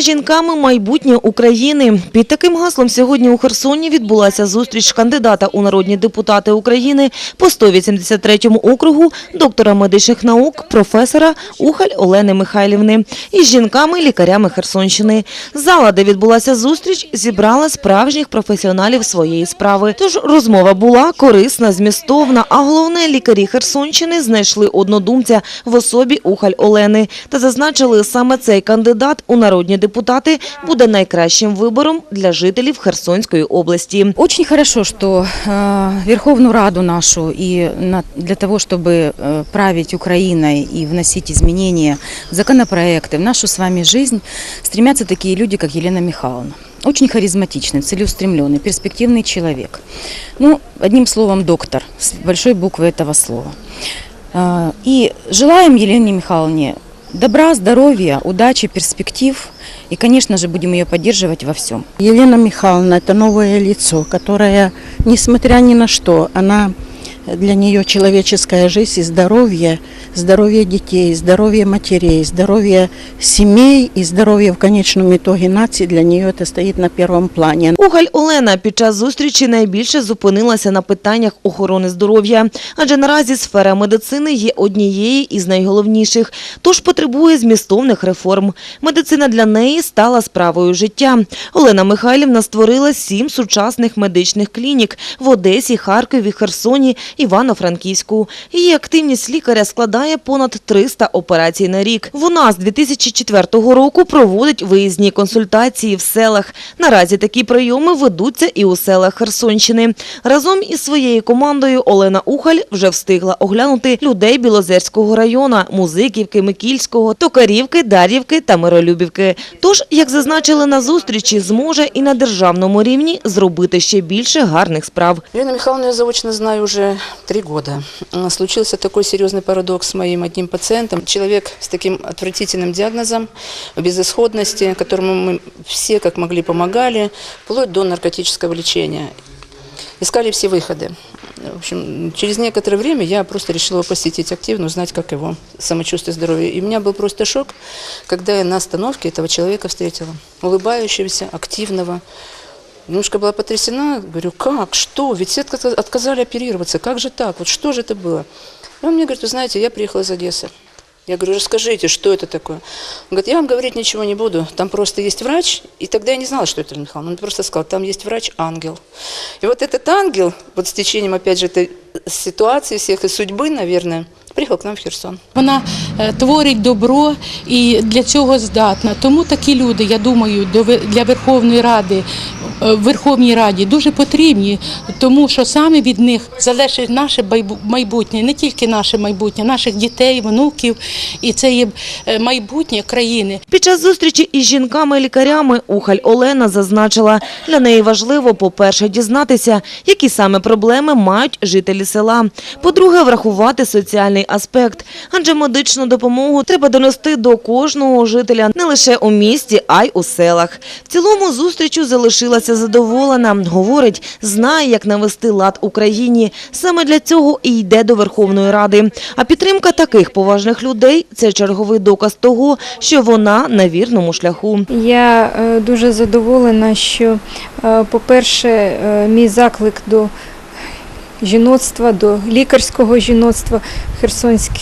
Жінками майбутнє України. Під таким гаслом сьогодні у Херсоні відбулася зустріч кандидата у народні депутати України по 183-му округу, доктора медичних наук, професора Ухаль Олени Михайлівни із жінками-лікарями Херсонщини. Зала, де відбулася зустріч, зібрала справжніх професіоналів своєї справи. Тож розмова була корисна, змістовна, а головне, лікарі Херсонщини знайшли однодумця в особі Ухаль Олени та зазначили, саме цей кандидат у народні депутати буде найкращим вибором для жителів Херсонської області. Очень хорошо, что э, Верховную Раду нашу и на- для того, чтобы э, править Украиной и вносить изменения, в законопроекты в нашу с вами жизнь, стремятся такие люди, как Елена Михайловна. Очень харизматичный, целеустремленный, перспективный человек. Ну, одним словом, доктор, с большой буквы этого слова. Э, И желаем Елене Михайловне добра, здоровья, удачи, перспектив. И, конечно же, будем ее поддерживать во всем. Елена Михайловна – это новое лицо, которое, несмотря ни на что, она для нее человеческая жизнь и здоровье, здоровье детей, здоровье матерей, здоровье семей и здоровье в конечном итоге нации для нее это стоит на первом плане. Ухаль Олена під час зустрічі найбільше зупинилася на питаннях охорони здоров'я, адже наразі сфера медицини є однією із найголовніших, тож потребує змістовних реформ. Медицина для неї стала справою життя. Олена Михайлівна створила сім сучасних медичних клінік в Одесі, Харкові, Херсоні, Івано-Франківську. Її активність лікаря складає понад 300 операцій на рік. Вона з 2004 року проводить виїзні консультації в селах. Наразі такі прийоми ведуться і у селах Херсонщини. Разом із своєю командою Олена Ухаль вже встигла оглянути людей Білозерського району, Музиківки, Микільського, Токарівки, Дар'ївки та Миролюбівки. Тож, як зазначили на зустрічі, зможе і на державному рівні зробити ще більше гарних справ. Елену Михайловну я заочно знаю уже три года. А, Случился такой серьезный парадокс с моим одним пациентом. Человек с таким отвратительным диагнозом, безысходности, которому мы все как могли помогали, вплоть до наркотического лечения. Искали все выходы. В общем, через некоторое время я просто решила посетить активно, узнать, как его самочувствие, здоровье. И у меня был просто шок, когда я на остановке этого человека встретила. Улыбающегося, активного, Немножко была потрясена, говорю, как, что, ведь все отка- отказали оперироваться, как же так, вот что же это было? И он мне говорит, вы знаете, я приехала из Одессы. Я говорю, расскажите, что это такое? Он говорит, я вам говорить ничего не буду, там просто есть врач, и тогда я не знала, что это Елена Михайловна, он просто сказал, там есть врач-ангел. И вот этот ангел, вот с течением, опять же, этой ситуации всех и судьбы, наверное, приехал к нам в Херсон. Вона е, творить добро і для цього здатна. Тому такі люди, я думаю, до Ве- для Верховної Ради, е, в Верховній Раді дуже потрібні, тому що саме від них залежить наше майбутнє, не тільки наше майбутнє, наших дітей, внуків, і це є е, майбутнє країни. Під час зустрічі із жінками-лікарями Ухаль Олена зазначила, для неї важливо, по-перше, дізнатися, які саме проблеми мають жителі села. По-друге, врахувати соціальний аспект, адже медичну допомогу треба донести до кожного жителя не лише у місті, а й у селах. В цілому зустрічю залишилася задоволена. Говорить, знає, як навести лад Україні. Саме для цього і йде до Верховної Ради. А підтримка таких поважних людей – це черговий доказ того, що вона на вірному шляху. Я е, дуже задоволена, що, е, по-перше, е, мій заклик до жіноцтва, до лікарського жіноцтва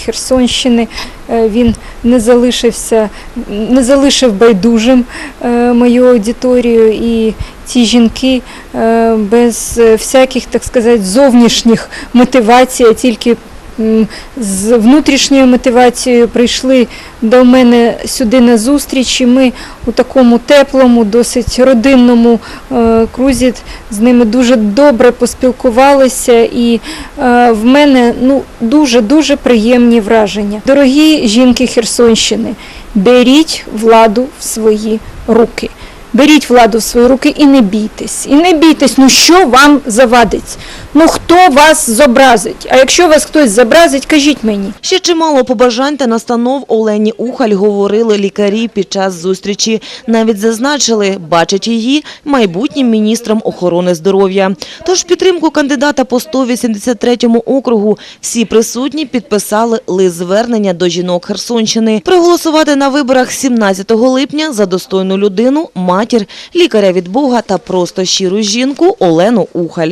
Херсонщини, е, він не залишився, не залишив байдужим е, мою аудиторію. І ці жінки е, без всяких, так сказати, зовнішніх мотивацій, а тільки з внутрішньою мотивацією прийшли до мене сюди на зустріч, і ми у такому теплому, досить родинному е, крузі з ними дуже добре поспілкувалися, і е, в мене ну, дуже-дуже приємні враження. Дорогі жінки Херсонщини, беріть владу в свої руки. Беріть владу в свої руки і не бійтесь. І не бійтесь, ну що вам завадить? Ну хто вас зобразить? А якщо вас хтось зобразить, кажіть мені. Ще чимало побажань та настанов Олені Ухаль говорили лікарі під час зустрічі. Навіть зазначили, бачать її майбутнім міністром охорони здоров'я. Тож підтримку кандидата по 183-му округу всі присутні підписали лист звернення до жінок Херсонщини. Проголосувати на виборах 17 липня за достойну людину, матір, лікаря від Бога та просто щиру жінку Олену Ухаль.